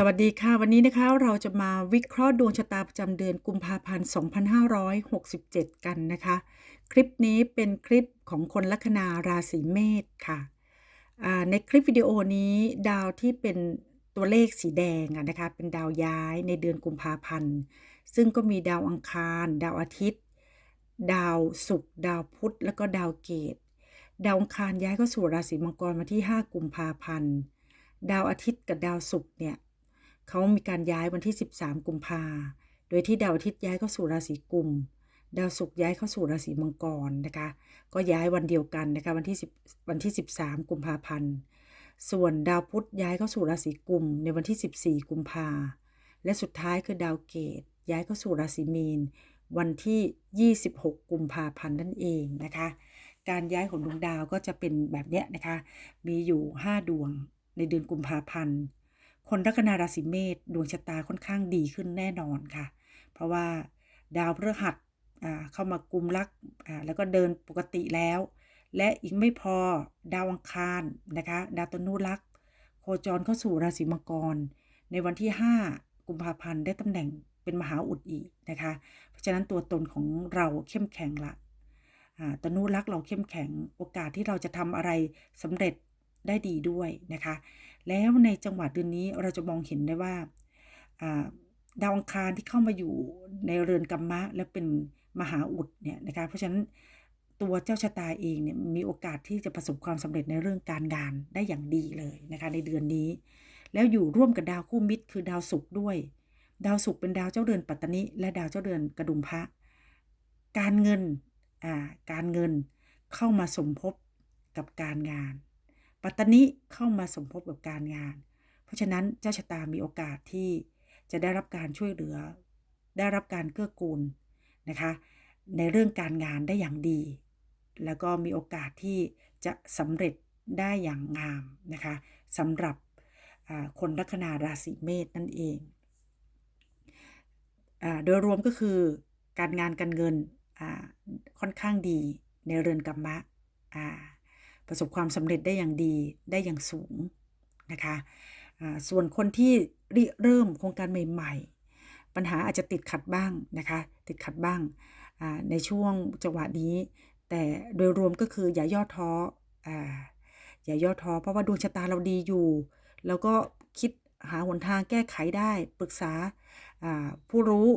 สวัสดีค่ะ วันนี้นะคะเราจะมาวิเคราะห์ดวงชะตาประจำเดือนกุมภาพันธ์ 2567 กันนะคะ คลิปนี้เป็นคลิปของคนลัคนาราศีเมษค่ะในคลิปวิดีโอนี้ดาวที่เป็นตัวเลขสีแดงนะคะเป็นดาวย้ายในเดือนกุมภาพันธ์ ซึ่งก็มีดาวอังคาร ดาวอาทิตย์ ดาวศุกร์ดาวพุธแล้วก็ดาวเกต ดาวอังคารย้ายเข้าสู่ราศีมังกรมาที่ 5 กุมภาพันธ์ ดาวอาทิตย์กับดาวศุกร์เนี่ย เขามีการย้ายวันที่ 13 กุมภาโดยที่ดาวอาทิตย์ย้ายเข้าสู่ราศีกุม ดาวศุกร์ย้ายเข้าสู่ราศีมังกรนะคะ ก็ย้ายวันเดียวกันนะคะวันที่10วันที่ 13 กุมภาพันธ์ ส่วนดาวพุธย้ายเข้าสู่ราศีกุม ในวันที่ 14 กุมภาและสุดท้ายคือดาวเกตย้ายเข้าสู่ราศีมีน วันที่ 26 กุมภาพันธ์นั่นเองนะคะ การย้ายของดวงดาวก็จะเป็นแบบเนี้ยนะคะ มีอยู่ 5 ดวงในเดือนกุมภาพันธ์ คนลัคนาราศีเมษดวงชะตาค่อนข้างดีขึ้นแน่นอนค่ะ เพราะว่าดาวพฤหัสเข้ามากุมลักแล้วก็เดินปกติแล้ว และอีกไม่พอดาวอังคารนะคะดาวตนุรักษโคจรเข้าสู่ราศีมังกร ในวันที่ 5 กุมภาพันธ์ได้ตำแหน่งเป็นมหาอุดอีกนะคะ เพราะฉะนั้นตัวตนของเราเข้มแข็งละตนุรักเราเข้มแข็งโอกาสที่เราจะทำอะไรสำเร็จ ได้ดีด้วยนะคะ แล้วในจังหวะเดือนนี้เราจะมองเห็นได้ว่าดาวอังคารที่เข้ามาอยู่ในเรือนกัมมะ และเป็นมหาอุดเนี่ยนะคะเพราะฉะนั้นตัวเจ้าชะตาเองเนี่ยมีโอกาสที่จะประสบความสำเร็จในเรื่องการงานได้อย่างดีเลยนะคะในเดือนนี้ แล้วอยู่ร่วมกับดาวคู่มิตร คือดาวศุกร์ด้วย ดาวศุกร์เป็นดาวเจ้าเรือนปัตตนิและดาวเจ้าเรือนกระดุมพระ การเงินอ่าการเงินเข้ามาสมภพกับการงาน ปัตตนิเข้ามาสมภพกับการงาน เพราะฉะนั้นเจ้าชะตามีโอกาสที่จะได้รับการช่วยเหลือ ได้รับการเกื้อกูลนะคะ ในเรื่องการงานได้อย่างดี แล้วก็มีโอกาสที่จะสำเร็จได้อย่างงามนะคะสำหรับคนลัคนาราศีเมษนั่นเองอาโดยรวมก็คือการงานการเงินอ่าค่อนข้างดีในเรือนกรรมะอ่า ประสบความสำเร็จได้อย่างดีได้อย่างสูงนะคะส่วนคนที่ริเริ่มโครงการใหม่ ๆ ปัญหาอาจจะติดขัดบ้างนะคะติดขัดบ้างในช่วงจังหวะนี้ แต่โดยรวมก็คืออย่าย่อท้อออย่าย่อท้อเพราะว่าดวงชะตาเราดีอยู่ แล้วก็คิดหาหนทางแก้ไขได้ปรึกษาผู้รู้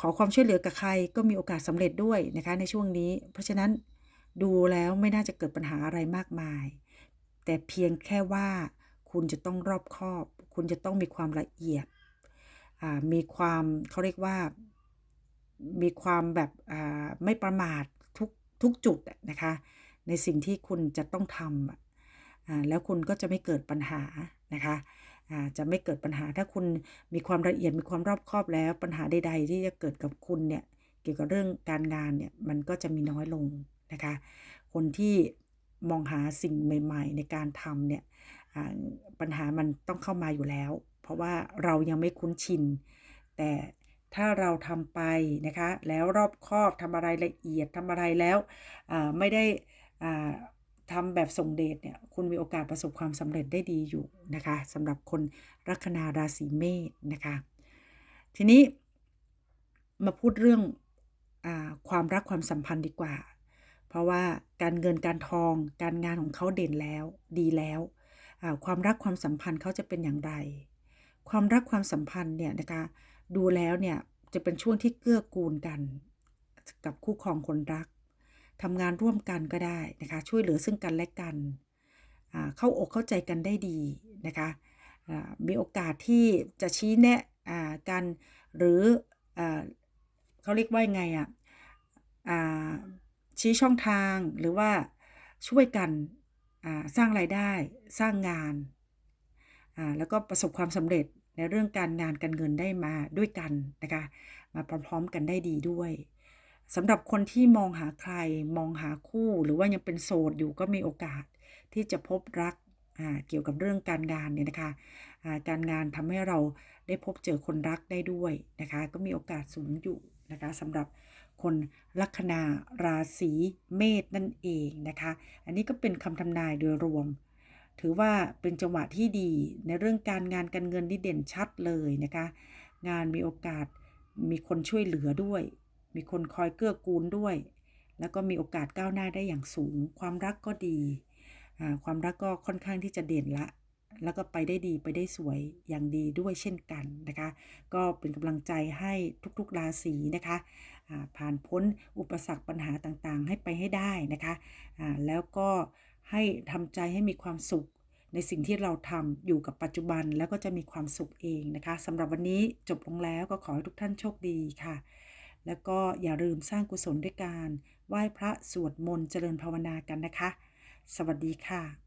ขอความช่วยเหลือกับใครก็มีโอกาสสำเร็จด้วยนะคะในช่วงนี้ เพราะฉะนั้น ดูแล้วไม่น่าจะเกิดปัญหาอะไรมากมาย แต่เพียงแค่ว่าคุณจะต้องรอบคอบ คุณจะต้องมีความละเอียด มีความเขาเรียกว่า มีความแบบไม่ประมาททุกทุกจุดนะคะ ในสิ่งที่คุณจะต้องทำแล้วคุณก็จะไม่เกิดปัญหานะคะจะไม่เกิดปัญหาถ้าคุณมีความละเอียดมีความรอบคอบแล้ว ปัญหาใด ๆ ที่จะเกิดกับคุณเนี่ยเกี่ยวกับเรื่องการงานเนี่ยมันก็จะมีน้อยลง นะคะ คนที่มองหาสิ่งใหม่ ๆ ในการทำเนี่ยปัญหามันต้องเข้ามาอยู่แล้ว เพราะว่าเรายังไม่คุ้นชิน แต่ถ้าเราทำไปนะคะ แล้วรอบคอบทำอะไรละเอียดทำอะไรแล้วไม่ได้ทำแบบส่งเดชเนี่ยคุณมีโอกาสประสบความสำเร็จได้ดีอยู่นะคะสำหรับคนลัคนาราศีเมษนะคะ ทีนี้มาพูดเรื่องอความรักความสัมพันธ์ดีกว่า เพราะว่าการเงินการทอง การงานของเขาเด่นแล้วดีแล้วความรักความสัมพันธ์เขาจะเป็นอย่างไร ความรักความสัมพันธ์เนี่ยนะคะดูแล้วเนี่ยจะเป็นช่วงที่เกื้อกูลกัน กับคู่ครองคนรักทำงานร่วมกันก็ได้นะคะช่วยเหลือซึ่งกันและกัน เข้าอกเข้าใจกันได้ดีนะคะมีโอกาสที่จะชี้แนะกันหรืออเขาเรียกว่ายังไงอะอ่า ชี้ช่องทางหรือว่าช่วยกันสร้างรายได้สร้างงาน แล้วก็ประสบความสำเร็จในเรื่องการงานการเงินได้มาด้วยกันนะคะมาพร้อมๆกันได้ดีด้วยสำหรับคนที่มองหาใครมองหาคู่หรือว่ายังเป็นโสดอยู่ก็มีโอกาสที่จะพบรักเกี่ยวกับเรื่องการงานเนี่ยนะคะการงานทำให้เรา ได้พบเจอคนรักได้ด้วยนะคะ ก็มีโอกาสสูงอยู่นะคะสำหรับคนลัคนาราศีเมษนั่นเองนะคะ อันนี้ก็เป็นคำทำนายโดยรวม ถือว่าเป็นจังหวะที่ดีในเรื่องการงานการเงินที่เด่นชัดเลยนะคะ งานมีโอกาสมีคนช่วยเหลือด้วย มีคนคอยเกื้อกูลด้วย แล้วก็มีโอกาสก้าวหน้าได้อย่างสูง ความรักก็ดี ความรักก็ค่อนข้างที่จะเด่นละ แล้วก็ไปได้ดีไปได้สวยอย่างดีด้วยเช่นกันนะคะ ก็เป็นกำลังใจให้ทุกๆราศีนะคะผ่านพ้นอุปสรรคปัญหาต่างๆ ให้ไปให้ได้นะคะแล้วก็ให้ทำใจให้มีความสุขในสิ่งที่เราทำอยู่กับปัจจุบันแล้วก็จะมีความสุขเองนะคะสำหรับวันนี้จบลงแล้วก็ขอให้ทุกท่านโชคดีค่ะ แล้วก็อย่าลืมสร้างกุศลด้วยการ ไหว้พระสวดมนต์เจริญภาวนากันนะคะ สวัสดีค่ะ